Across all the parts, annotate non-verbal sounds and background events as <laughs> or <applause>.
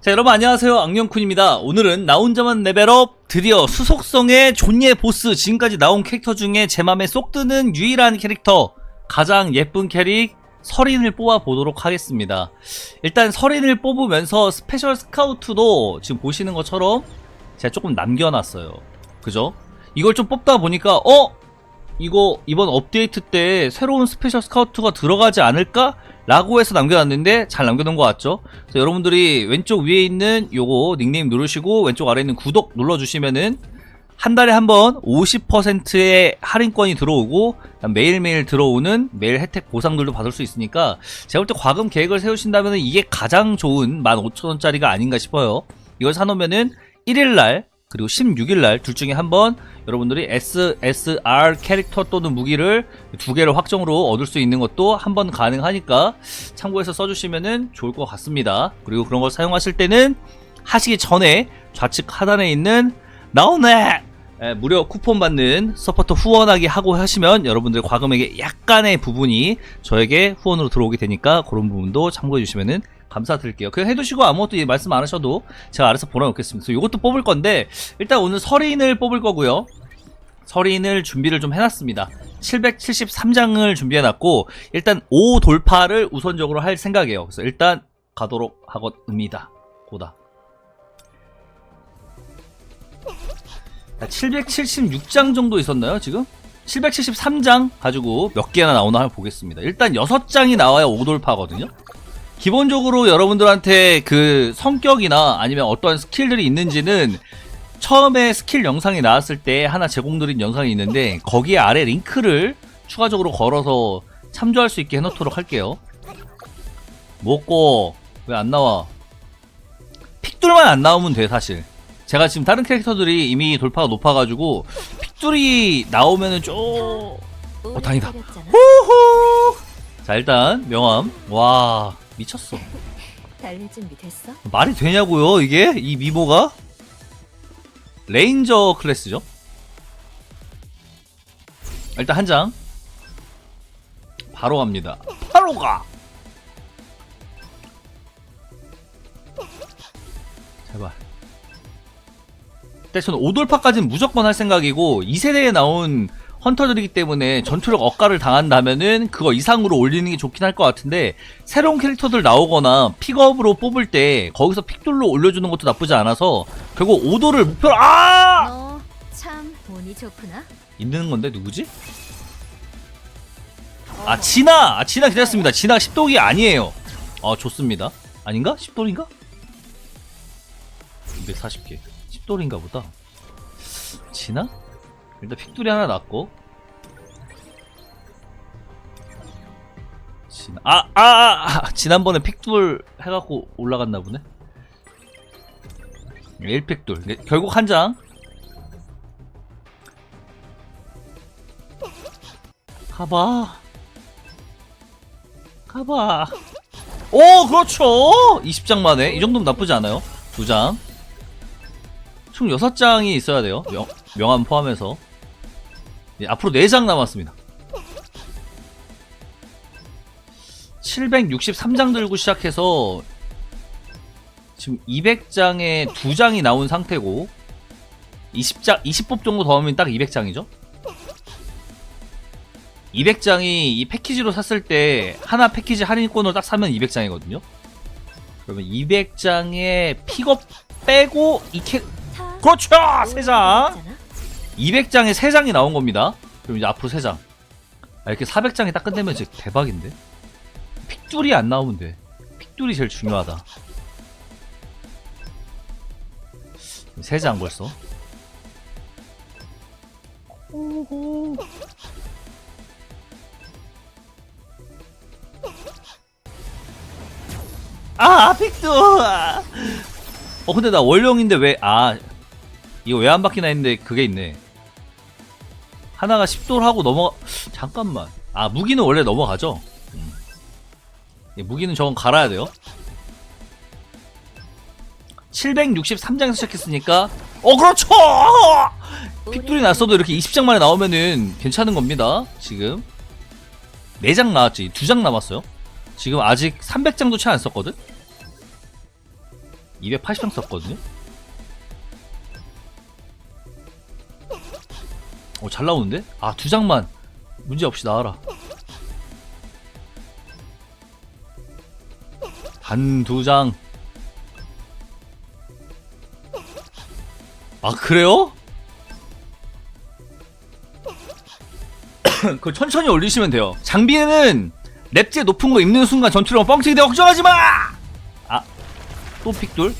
자 여러분 안녕하세요 악령쿤입니다 오늘은 나 혼자만 레벨업 드디어 수속성의 존예 보스 지금까지 나온 캐릭터 중에 제 맘에 쏙 드는 유일한 캐릭터 가장 예쁜 캐릭 서린을 뽑아 보도록 하겠습니다 일단 서린을 뽑으면서 스페셜 스카우트도 지금 보시는 것처럼 제가 조금 남겨놨어요 그죠? 이걸 좀 뽑다 보니까 어? 이거 이번 업데이트 때 새로운 스페셜 스카우트가 들어가지 않을까? 라고 해서 남겨놨는데 잘 남겨놓은 것 같죠? 여러분들이 왼쪽 위에 있는 요거 닉네임 누르시고 왼쪽 아래에 있는 구독 눌러주시면은 한 달에 한 번 50%의 할인권이 들어오고 매일매일 들어오는 매일 혜택 보상들도 받을 수 있으니까 제가 볼 때 과금 계획을 세우신다면 이게 가장 좋은 15,000원짜리가 아닌가 싶어요. 이걸 사놓으면은 1일날 그리고 16일 날 둘 중에 한 번 여러분들이 SSR 캐릭터 또는 무기를 두 개를 확정으로 얻을 수 있는 것도 한 번 가능하니까 참고해서 써주시면 좋을 것 같습니다. 그리고 그런 걸 사용하실 때는 하시기 전에 좌측 하단에 있는 나오네! 에, 무료 쿠폰 받는 서포터 후원하기 하고 하시면 여러분들 과금액의 약간의 부분이 저에게 후원으로 들어오게 되니까 그런 부분도 참고해 주시면 감사드릴게요. 그냥 해두시고 아무것도 이 말씀 안 하셔도 제가 알아서 보내놓겠습니다. 이것도 뽑을 건데 일단 오늘 서린을 뽑을 거고요. 서린을 준비를 좀 해놨습니다. 773장을 준비해놨고 일단 5 돌파를 우선적으로 할 생각이에요. 그래서 일단 가도록 하겠습니다. 고다. 776장 정도 있었나요 지금? 773장 가지고 몇 개나 나오나 한번 보겠습니다. 일단 6장이 나와야 5돌파거든요. 기본적으로 여러분들한테 그 성격이나 아니면 어떠한 스킬들이 있는지는 처음에 스킬 영상이 나왔을 때 하나 제공드린 영상이 있는데 거기에 아래 링크를 추가적으로 걸어서 참조할 수 있게 해놓도록 할게요. 먹고 왜 안 나와? 픽돌만 안 나오면 돼 사실. 제가 지금 다른 캐릭터들이 이미 돌파가 높아가지고 픽돌이 나오면은 좀 어, 다행이다. 호호. 자 일단 명함 와 미쳤어. 달릴 준비 됐어? 말이 되냐고요 이게? 이 미모가? 레인저 클래스죠? 일단 한 장. 바로 갑니다. 바로 가! 제발. 근데 저는 5돌파까지는 무조건 할 생각이고 2세대에 나온 헌터들이기 때문에 전투력 억가를 당한다면은 그거 이상으로 올리는 게 좋긴 할 것 같은데 새로운 캐릭터들 나오거나 픽업으로 뽑을 때 거기서 픽돌로 올려주는 것도 나쁘지 않아서 결국 5도를 목표로 아 너참 운이 좋구나. 있는 건데 누구지? 아 진아 아 진아 기다렸습니다 진아 10독이 아니에요 아 좋습니다 아닌가? 10돌인가? 240개 10돌인가 보다 진아? 일단 픽돌이 하나 났고. 진 아, 아, 아, 아, 지난번에 픽돌 해갖고 올라갔나 보네. 1픽돌. 네, 결국 한장. 가봐. 가봐. 오 그렇죠. 20장 만에. 이 정도면 나쁘지 않아요. 두장. 총 6장이 있어야 돼요. 명, 명함 포함해서 예, 앞으로 4장 남았습니다 763장 들고 시작해서 지금 200장에 2장이 나온 상태고 20장 20법 정도 더 하면 딱 200장이죠 200장이 이 패키지로 샀을 때 하나 패키지 할인권으로 딱 사면 200장이거든요 그러면 200장에 픽업 빼고 이 캐... 타. 그렇죠! 3장! 있잖아. 200장에 3장이 나온 겁니다. 그럼 이제 앞으로 3장. 아, 이렇게 400장이 딱 끝내면 진짜 대박인데? 픽줄이 안 나오면 돼. 픽줄이 제일 중요하다. 3장 벌써. 오호. 아, 픽줄! 어, 근데 나 월령인데 왜, 아, 이거 왜 안 바뀌나 했는데 그게 있네. 하나가 10도를 하고 넘어 잠깐만. 아 무기는 원래 넘어가죠. 음. 예, 무기는 저건 갈아야 돼요. 763장에서 시작했으니까 어 그렇죠. 픽돌이 났어도 이렇게 20장 만에 나오면은 괜찮은 겁니다. 지금 4장 나왔지. 2장 남았어요. 지금 아직 300장도 채 안 썼거든. 280장 썼거든요. 어, 잘 나오는데? 아, 두 장만. 문제 없이 나와라. 한두 장. 아, 그래요? <coughs> 그 천천히 올리시면 돼요. 장비에는 랩제 높은 거 입는 순간 전투력 뻥튀기 돼 걱정하지 마. 아, 또 픽돌?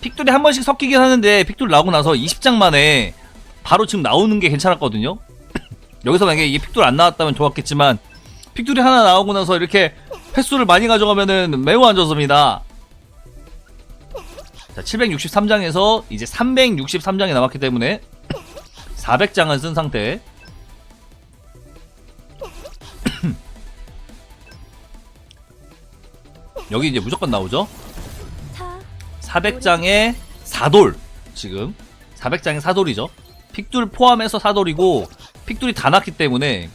픽돌이 한 번씩 섞이긴 하는데 픽돌 나오고 나서 20장 만에 바로 지금 나오는 게 괜찮았거든요. <clears throat> 여기서 만약에 이게 픽돌 안 나왔다면 좋았겠지만 픽돌이 하나 나오고 나서 이렇게 횟수를 많이 가져가면은 매우 안 좋습니다. 자, 763장에서 이제 363장이 남았기 때문에 400장은 쓴 상태. <clears throat> 여기 이제 무조건 나오죠? 타 400장에 4돌 지금 400장에 4돌이죠 픽돌 포함해서 4돌이고 픽돌이 다 났기 때문에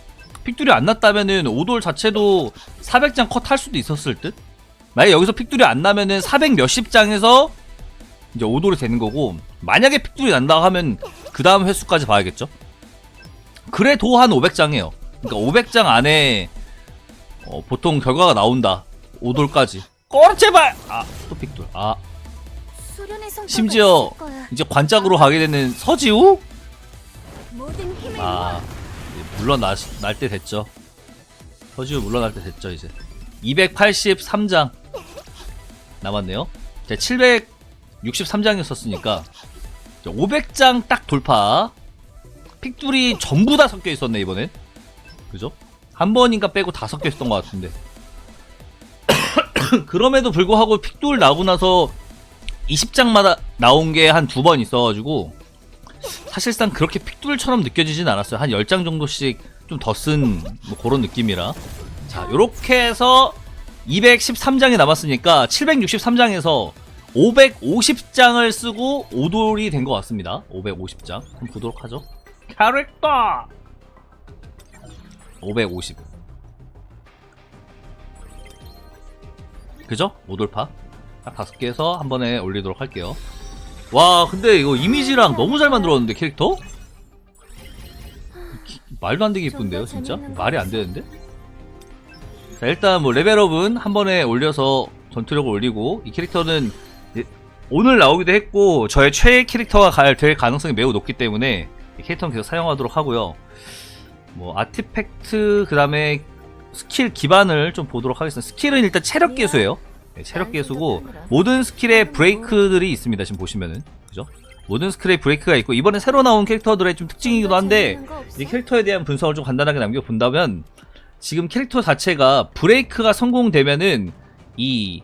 픽돌이 안 났다면은 5돌 자체도 400장 컷 할 수도 있었을 듯? 만약에 여기서 픽돌이 안 나면은 400 몇십 장에서 이제 5돌이 되는 거고 만약에 픽돌이 난다 하면 그 다음 횟수까지 봐야겠죠? 그래도 한 500장이에요. 그러니까 500장 안에 어, 보통 결과가 나온다. 5돌까지. 꺼 제발! 아 또 픽돌 아. 성과가 심지어. 이제 관짝으로 가게 되는 서지우? 아, 물러날 때 됐죠. 서지우 물러날 때 됐죠, 이제. 283장 남았네요. 제 763장이었으니까 500장 딱 돌파. 픽둘이 전부 다 섞여 있었네, 이번엔. 그죠? 한 번인가 빼고 다 섞여 있었던 것 같은데. <coughs> 그럼에도 불구하고 픽둘 나오고 나서 20장마다 나온 게 한 두 번 있어가지고 사실상 그렇게 픽둘처럼 느껴지진 않았어요. 한 10장 정도씩 좀 더 쓴 뭐 그런 느낌이라. 자, 요렇게 해서 213장이 남았으니까 763장에서 550장을 쓰고 5돌이 된 것 같습니다. 550장. 한번 보도록 하죠. 캐릭터! 550. 그죠? 5돌파. 딱 다섯 개에서 한 번에 올리도록 할게요. 와, 근데 이거 이미지랑 너무 잘 만들었는데, 캐릭터? 기- 말도 안 되게 이쁜데요, 진짜? 말이 안 되는데? 자, 일단 뭐 레벨업은 한 번에 올려서 전투력을 올리고, 이 캐릭터는 이제 오늘 나오기도 했고, 저의 최애 캐릭터가 갈, 될 가능성이 매우 높기 때문에, 이 캐릭터는 계속 사용하도록 하고요. 뭐, 아티팩트, 그 다음에 스킬 기반을 좀 보도록 하겠습니다. 스킬은 일단 체력 개수예요. 네, 체력 개수고, 모든 스킬에 브레이크들이 있습니다. 지금 보시면은 그죠? 모든 스킬에 브레이크가 있고 이번에 새로 나온 캐릭터들의 좀 특징이기도 한데 이 캐릭터에 대한 분석을 좀 간단하게 남겨본다면 지금 캐릭터 자체가 브레이크가 성공되면은 이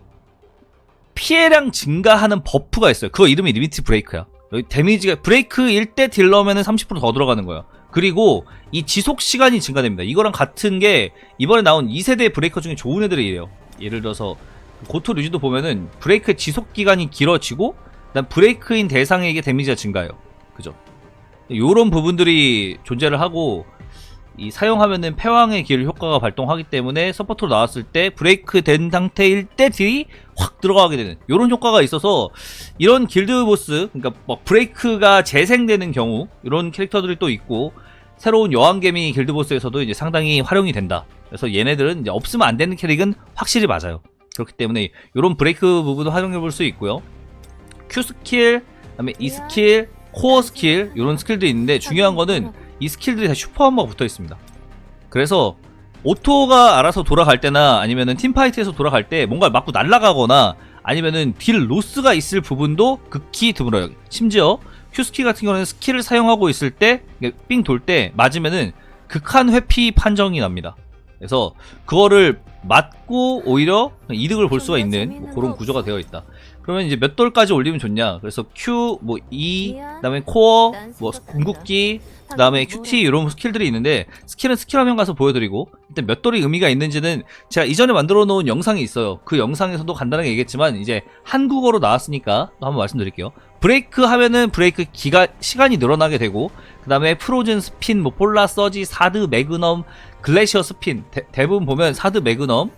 피해량 증가하는 버프가 있어요. 그거 이름이 리미트 브레이크야. 여기 데미지가 브레이크일 때 딜러면은 30%더 들어가는 거예요. 그리고 이 지속 시간이 증가됩니다. 이거랑 같은 게 이번에 나온 2세대 브레이커 중에 좋은 애들이에요. 예를 들어서 고토 류지도 보면은 브레이크의 지속 기간이 길어지고 그다음 브레이크인 대상에게 데미지가 증가해요. 그죠? 요런 부분들이 존재를 하고 이 사용하면은 패왕의 길 효과가 발동하기 때문에 서포터로 나왔을 때 브레이크 된 상태일 때 딜이 확 들어가게 되는 요런 효과가 있어서 이런 길드 보스 그러니까 뭐 브레이크가 재생되는 경우 이런 캐릭터들이 또 있고 새로운 여왕개미 길드 보스에서도 이제 상당히 활용이 된다. 그래서 얘네들은 이제 없으면 안 되는 캐릭은 확실히 맞아요. 그렇기 때문에 이런 브레이크 부분도 활용해 볼 수 있고요. Q 스킬, 그다음에 E 스킬, 코어 스킬 이런 스킬들이 있는데 중요한 거는 이 스킬들이 다 슈퍼 한번 붙어 있습니다. 그래서 오토가 알아서 돌아갈 때나 아니면은 팀파이트에서 돌아갈 때 뭔가 맞고 날아가거나 아니면은 딜 로스가 있을 부분도 극히 드물어요. 심지어 Q 스킬 같은 경우는 스킬을 사용하고 있을 때 삥 돌 때 맞으면은 극한 회피 판정이 납니다. 그래서 그거를 맞고 오히려 이득을 볼 수가 있는 뭐 그런 구조가 되어 있다. 그러면 이제 몇 돌까지 올리면 좋냐? 그래서 Q, 뭐 E, 그다음에 코어, 뭐 궁극기, 그다음에 QT 이런 스킬들이 있는데 스킬은 스킬 화면 가서 보여드리고 일단 몇 돌이 의미가 있는지는 제가 이전에 만들어 놓은 영상이 있어요. 그 영상에서도 간단하게 얘기했지만 이제 한국어로 나왔으니까 또 한번 말씀드릴게요. 브레이크 하면은 브레이크 기가 시간이 늘어나게 되고 그 다음에 프로즌 스핀, 뭐 폴라 서지, 사드 매그넘, 글래시어 스핀 대, 대부분 보면 사드 매그넘,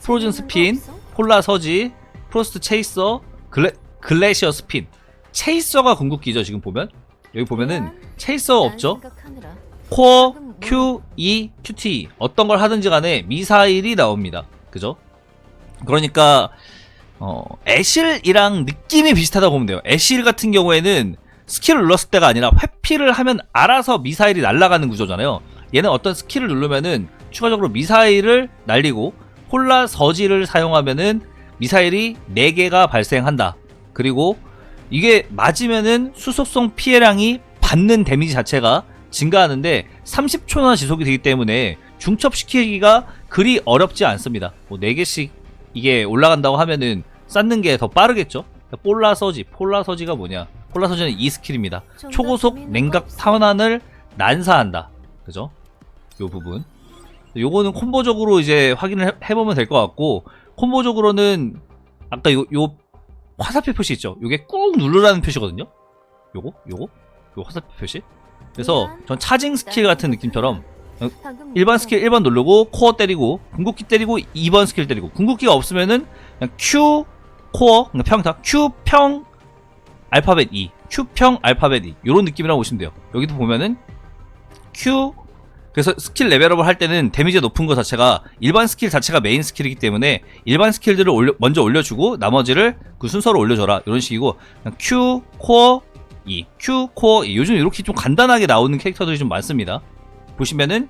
프로즌 스핀, 폴라 서지, 프로스트 체이서, 글래, 글래시어 스핀. 체이서가 궁극기죠 지금 보면? 여기 보면은 체이서 없죠? 코어 Q, E, QT 어떤 걸 하든지 간에 미사일이 나옵니다. 그죠? 그러니까 어, 애실이랑 느낌이 비슷하다고 보면 돼요. 애실 같은 경우에는 스킬을 눌렀을 때가 아니라 회피를 하면 알아서 미사일이 날아가는 구조잖아요. 얘는 어떤 스킬을 누르면은 추가적으로 미사일을 날리고 홀라 서지를 사용하면은 미사일이 4개가 발생한다. 그리고 이게 맞으면은 수속성 피해량이 받는 데미지 자체가 증가하는데 30초나 지속이 되기 때문에 중첩시키기가 그리 어렵지 않습니다. 뭐 4개씩 이게 올라간다고 하면은 쌓는 게 더 빠르겠죠? 폴라 서지, 폴라 서지가 뭐냐? 폴라 서지는 이 스킬입니다. 초고속 냉각 탄환을 난사한다. 그죠? 요 부분. 요거는 콤보적으로 이제 확인을 해- 해보면 될 것 같고, 콤보적으로는 아까 요, 요 화살표 표시 있죠? 요게 꾹 누르라는 표시거든요? 요거? 요거? 요 화살표 표시? 그래서 전 차징 스킬 같은 느낌처럼 일반 스킬 1번 누르고 코어 때리고 궁극기 때리고 2번 스킬 때리고 궁극기가 없으면은 그냥 Q 코어 그러니까 평타 Q 평 알파벳 E Q 평 알파벳 E 요런 느낌이라고 보시면 돼요. 여기도 보면은 Q 그래서 스킬 레벨업을 할 때는 데미지가 높은 것 자체가 일반 스킬 자체가 메인 스킬이기 때문에 일반 스킬들을 올려- 먼저 올려주고 나머지를 그 순서로 올려줘라. 이런 식이고 Q 코어 E Q 코어 E. 요즘 이렇게 좀 간단하게 나오는 캐릭터들이 좀 많습니다. 보시면은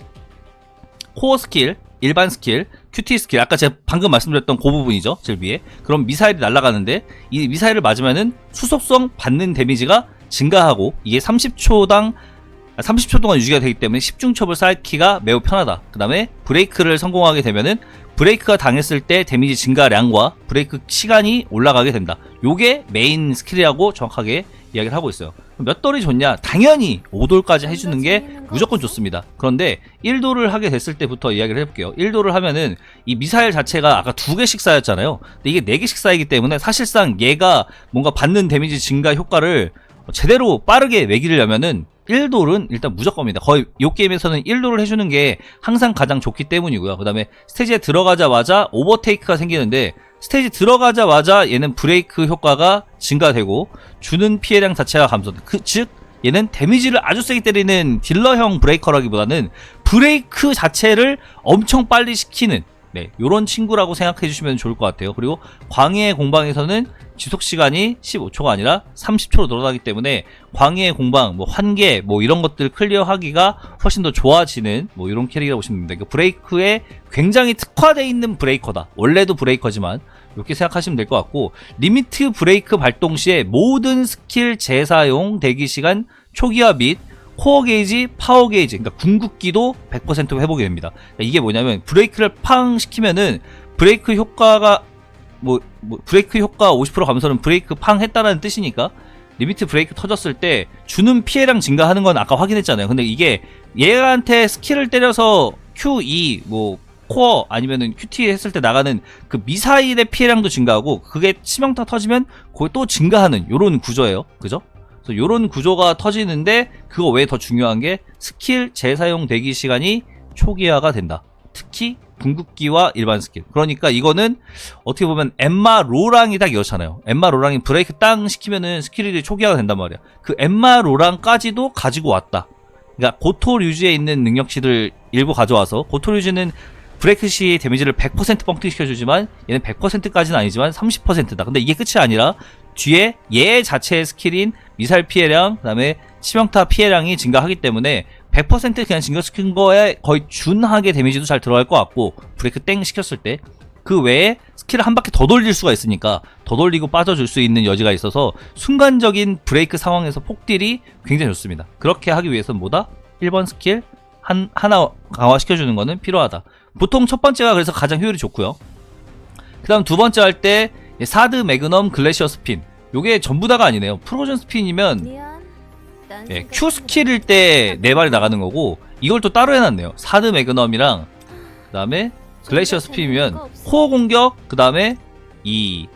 코어 스킬, 일반 스킬, 큐티 스킬 아까 제가 방금 말씀드렸던 그 부분이죠 제일 위에. 그럼 미사일이 날아가는데 이 미사일을 맞으면은 수속성 받는 데미지가 증가하고 이게 30초당 30초 동안 유지가 되기 때문에 10중 첩을 쌓기가 매우 편하다. 그 다음에 브레이크를 성공하게 되면은 브레이크가 당했을 때 데미지 증가량과 브레이크 시간이 올라가게 된다. 요게 메인 스킬이라고 정확하게 이야기를 하고 있어요 몇 돌이 좋냐 당연히 5돌까지 해주는 게 무조건 좋습니다. 그런데 1도를 하게 됐을 때부터 이야기를 해볼게요. 1도를 하면은 이 미사일 자체가 아까 두 개씩 쌓였잖아요. 근데 이게 네 개씩 쌓이기 때문에 사실상 얘가 뭔가 받는 데미지 증가 효과를 제대로 빠르게 매기려면은 1돌은 일단 무조건입니다. 거의 이 게임에서는 1돌을 해주는 게 항상 가장 좋기 때문이고요. 그 다음에 스테이지에 들어가자마자 오버테이크가 생기는데 스테이지 들어가자마자 얘는 브레이크 효과가 증가되고 주는 피해량 자체가 감소. 그, 즉 얘는 데미지를 아주 세게 때리는 딜러형 브레이커라기보다는 브레이크 자체를 엄청 빨리 시키는 네, 요런 친구라고 생각해 주시면 좋을 것 같아요. 그리고 광해의 공방에서는 지속 시간이 15초가 아니라 30초로 늘어나기 때문에 광해의 공방, 뭐 환계, 뭐 이런 것들 클리어하기가 훨씬 더 좋아지는 뭐 이런 캐릭이라고 보시면 됩니다. 그러니까 브레이크에 굉장히 특화되어 있는 브레이커다. 원래도 브레이커지만 이렇게 생각하시면 될 것 같고 리미트 브레이크 발동 시에 모든 스킬 재사용 대기 시간 초기화 및 코어 게이지, 파워 게이지, 그러니까 궁극기도 100% 회복이 됩니다. 그러니까 이게 뭐냐면 브레이크를 팡 시키면은 브레이크 효과가 뭐, 뭐 브레이크 효과 50% 감소는 브레이크 팡 했다라는 뜻이니까 리미트 브레이크 터졌을 때 주는 피해량 증가하는 건 아까 확인했잖아요. 근데 이게 얘한테 스킬을 때려서 Q2 뭐 코어 아니면은 QT 했을 때 나가는 그 미사일의 피해량도 증가하고 그게 치명타 터지면 그게 또 증가하는 요런 구조예요. 그죠? 그래서 요런 구조가 터지는데 그거 외에 더 중요한 게 스킬 재사용 대기 시간이 초기화가 된다. 특히 궁극기와 일반 스킬. 그러니까 이거는 어떻게 보면 엠마 로랑이 딱 이렇잖아요. 엠마 로랑이 브레이크 땅 시키면은 스킬이 초기화가 된단 말이야. 그 엠마 로랑까지도 가지고 왔다. 그러니까 고토 류즈에 있는 능력치들 일부 가져와서 고토 류즈는 브레이크 시 데미지를 100% 뻥튀기 시켜주지만 얘는 100%까지는 아니지만 30%다. 근데 이게 끝이 아니라 뒤에 얘 자체의 스킬인 미사일 피해량, 그 다음에 치명타 피해량이 증가하기 때문에 100% 그냥 증가시킨 거에 거의 준하게 데미지도 잘 들어갈 것 같고 브레이크 땡 시켰을 때 그 외에 스킬을 한 바퀴 더 돌릴 수가 있으니까 더 돌리고 빠져줄 수 있는 여지가 있어서 순간적인 브레이크 상황에서 폭딜이 굉장히 좋습니다. 그렇게 하기 위해서는 뭐다? 1번 스킬 한, 하나 강화시켜주는 거는 필요하다. 보통 첫 번째가 그래서 가장 효율이 좋고요. 그 다음 두 번째 할 때 사드 매그넘 글래시어 스핀 요게 전부 다가 아니네요. 프로전 스핀이면 예, Q 스킬일 때 네 발이 나가는 거고 이걸 또 따로 해놨네요. 사드 매그넘이랑 그 다음에 글래시어 스피면 코어 공격 그 다음에 이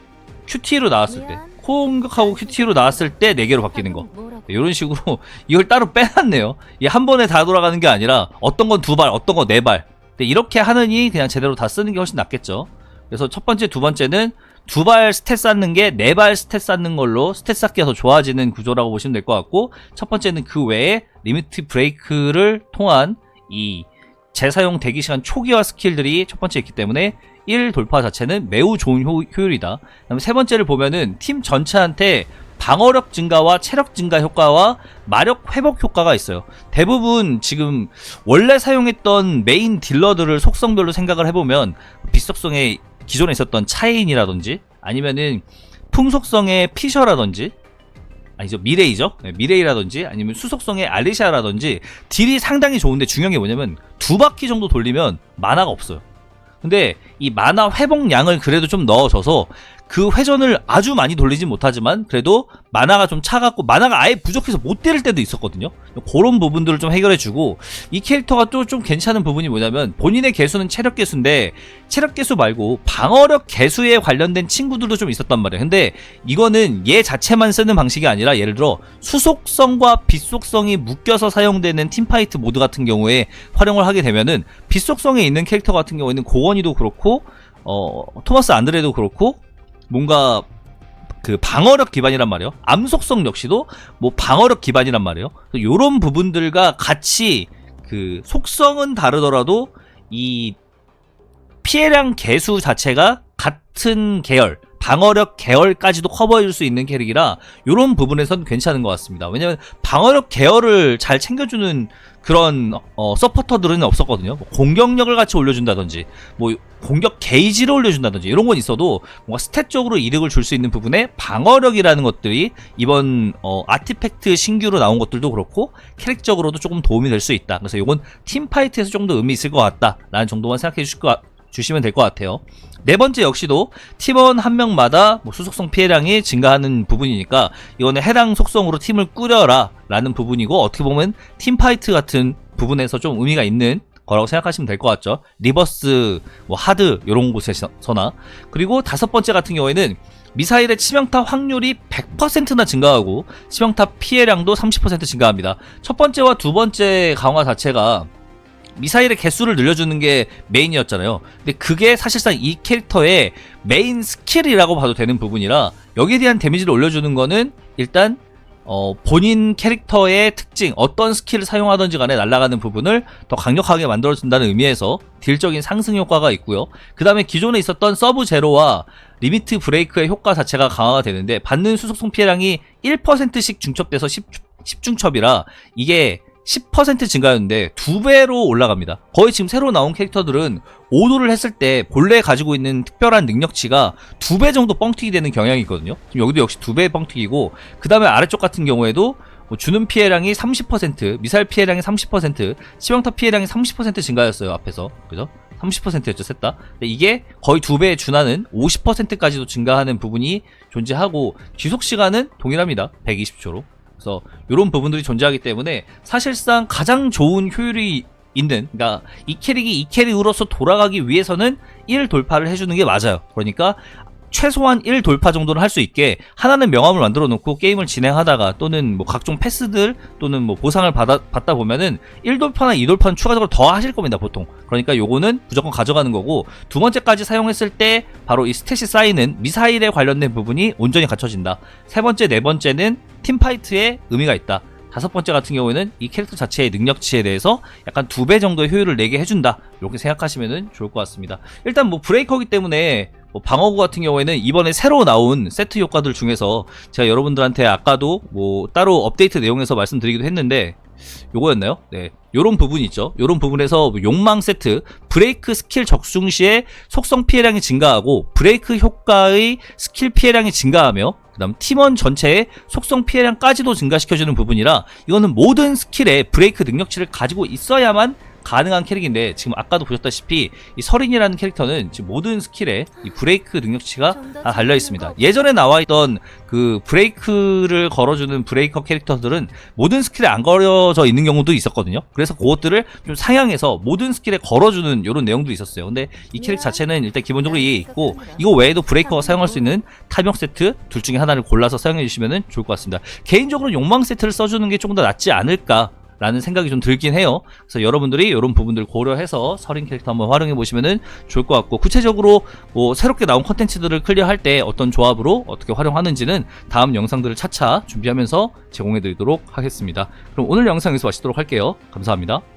QT로 나왔을 때 코어 공격하고 QT로 나왔을 때 4개로 바뀌는 거 이런 식으로 <laughs> 이걸 따로 빼놨네요 이 한 번에 다 돌아가는 게 아니라 어떤 건 두 발 어떤 건 네 발 이렇게 하느니 그냥 제대로 다 쓰는 게 훨씬 낫겠죠 그래서 첫 번째 두 번째는 두 발 스탯 쌓는 게 네 발 스탯 쌓는 걸로 스탯 쌓기가 더 좋아지는 구조라고 보시면 될 것 같고 첫 번째는 그 외에 리미트 브레이크를 통한 이 재사용 대기 시간 초기화 스킬들이 첫 번째 있기 때문에 1 돌파 자체는 매우 좋은 효, 효율이다. 그다음에 세 번째를 보면은 팀 전체한테 방어력 증가와 체력 증가 효과와 마력 회복 효과가 있어요. 대부분 지금 원래 사용했던 메인 딜러들을 속성별로 생각을 해보면 빛속성에 기존에 있었던 차인이라든지 아니면은 풍속성의 피셔라든지 아니죠 미레이죠 네, 미레이라든지 아니면 수속성의 알리샤라든지 딜이 상당히 좋은데 중요한 게 뭐냐면 두 바퀴 정도 돌리면 만화가 없어요 근데 이 만화 회복량을 그래도 좀 넣어줘서 그 회전을 아주 많이 돌리진 못하지만 그래도 만화가 좀 차갖고 만화가 아예 부족해서 못 때릴 때도 있었거든요. 그런 부분들을 좀 해결해주고 이 캐릭터가 또 좀 괜찮은 부분이 뭐냐면 본인의 개수는 체력 개수인데 체력 개수 말고 방어력 개수에 관련된 친구들도 좀 있었단 말이에요. 근데 이거는 얘 자체만 쓰는 방식이 아니라 예를 들어 수속성과 빛속성이 묶여서 사용되는 팀파이트 모드 같은 경우에 활용을 하게 되면은 빛속성에 있는 캐릭터 같은 경우에는 고원이도 그렇고 어 토마스 안드레도 그렇고 뭔가 그 방어력 기반이란 말이에요. 암속성 역시도 뭐 방어력 기반이란 말이에요. 요런 부분들과 같이 그 속성은 다르더라도 이 피해량 개수 자체가 같은 계열 방어력 계열까지도 커버해줄 수 있는 캐릭이라 이런 부분에선 괜찮은 것 같습니다. 왜냐면 방어력 계열을 잘 챙겨주는 그런 어, 서포터들은 없었거든요. 뭐 공격력을 같이 올려준다든지, 뭐 공격 게이지를 올려준다든지 이런 건 있어도 뭔가 스탯적으로 이득을 줄 수 있는 부분에 방어력이라는 것들이 이번 어, 아티팩트 신규로 나온 것들도 그렇고 캐릭적으로도 조금 도움이 될 수 있다. 그래서 이건 팀 파이트에서 좀 더 의미 있을 것 같다라는 정도만 생각해 주실 것 같- 주시면 될 것 같아요. 네 번째 역시도 팀원 한 명마다 뭐 수속성 피해량이 증가하는 부분이니까 이거는 해당 속성으로 팀을 꾸려라 라는 부분이고 어떻게 보면 팀파이트 같은 부분에서 좀 의미가 있는 거라고 생각하시면 될 것 같죠. 리버스, 뭐 하드 이런 곳에서나 그리고 다섯 번째 같은 경우에는 미사일의 치명타 확률이 100%나 증가하고 치명타 피해량도 30% 증가합니다. 첫 번째와 두 번째 강화 자체가 미사일의 개수를 늘려주는 게 메인이었잖아요. 근데 그게 사실상 이 캐릭터의 메인 스킬이라고 봐도 되는 부분이라 여기에 대한 데미지를 올려주는 거는 일단 어, 본인 캐릭터의 특징, 어떤 스킬을 사용하든지 간에 날아가는 부분을 더 강력하게 만들어준다는 의미에서 딜적인 상승 효과가 있고요. 그 다음에 기존에 있었던 서브 제로와 리미트 브레이크의 효과 자체가 강화가 되는데 받는 수속성 피해량이 1%씩 중첩돼서 10, 10중첩이라 이게 10% 증가였는데 두 배로 올라갑니다. 거의 지금 새로 나온 캐릭터들은 오도를 했을 때 본래 가지고 있는 특별한 능력치가 두 배 정도 뻥튀기 되는 경향이 있거든요. 지금 여기도 역시 두배 뻥튀기고 그 다음에 아래쪽 같은 경우에도 뭐 주는 피해량이 30%, 미사일 피해량이 30%, 치명타 피해량이 30% 증가였어요 앞에서 그죠? 30%였죠 셋 다. 근데 이게 거의 두 배에 준하는 50%까지도 증가하는 부분이 존재하고 지속 시간은 동일합니다. 120초로. 그래서 이런 부분들이 존재하기 때문에 사실상 가장 좋은 효율이 있는 그러니까 이 캐릭이 이 캐릭으로서 돌아가기 위해서는 1 돌파를 해주는 게 맞아요. 그러니까 최소한 1 돌파 정도는 할 수 있게 하나는 명함을 만들어 놓고 게임을 진행하다가 또는 뭐 각종 패스들 또는 뭐 보상을 받아, 받다 보면은 1 돌파나 2 돌파는 추가적으로 더 하실 겁니다 보통 그러니까 요거는 무조건 가져가는 거고 두 번째까지 사용했을 때 바로 이 스탯이 쌓이는 미사일에 관련된 부분이 온전히 갖춰진다 세 번째 네 번째는 팀파이트에 의미가 있다 다섯 번째 같은 경우에는 이 캐릭터 자체의 능력치에 대해서 약간 두 배 정도의 효율을 내게 해준다. 이렇게 생각하시면 좋을 것 같습니다. 일단 뭐 브레이커기 때문에 뭐 방어구 같은 경우에는 이번에 새로 나온 세트 효과들 중에서 제가 여러분들한테 아까도 뭐 따로 업데이트 내용에서 말씀드리기도 했는데 요거였나요? 네. 요런 부분 있죠. 요런 부분에서 뭐 욕망 세트, 브레이크 스킬 적중 시에 속성 피해량이 증가하고 브레이크 효과의 스킬 피해량이 증가하며 그다음 팀원 전체의 속성 피해량까지도 증가시켜주는 부분이라 이거는 모든 스킬에 브레이크 능력치를 가지고 있어야만 가능한 캐릭인데 지금 아까도 보셨다시피 이 서린이라는 캐릭터는 지금 모든 스킬에 이 브레이크 능력치가 다 달려 있습니다. 예전에 나와 있던 그 브레이크를 걸어주는 브레이커 캐릭터들은 모든 스킬에 안 걸어져 있는 경우도 있었거든요. 그래서 그것들을 좀 상향해서 모든 스킬에 걸어주는 이런 내용도 있었어요. 근데 이 캐릭 자체는 일단 기본적으로 이해 있고 이거 외에도 브레이커가 사용할 수 있는 타명 세트 둘 중에 하나를 골라서 사용해 주시면 좋을 것 같습니다. 개인적으로 욕망 세트를 써주는 게 조금 더 낫지 않을까 라는 생각이 좀 들긴 해요. 그래서 여러분들이 이런 부분들 고려해서 서린 캐릭터 한번 활용해 보시면 좋을 것 같고 구체적으로 뭐 새롭게 나온 컨텐츠들을 클리어할 때 어떤 조합으로 어떻게 활용하는지는 다음 영상들을 차차 준비하면서 제공해 드리도록 하겠습니다. 그럼 오늘 영상 여기서 마치도록 할게요. 감사합니다.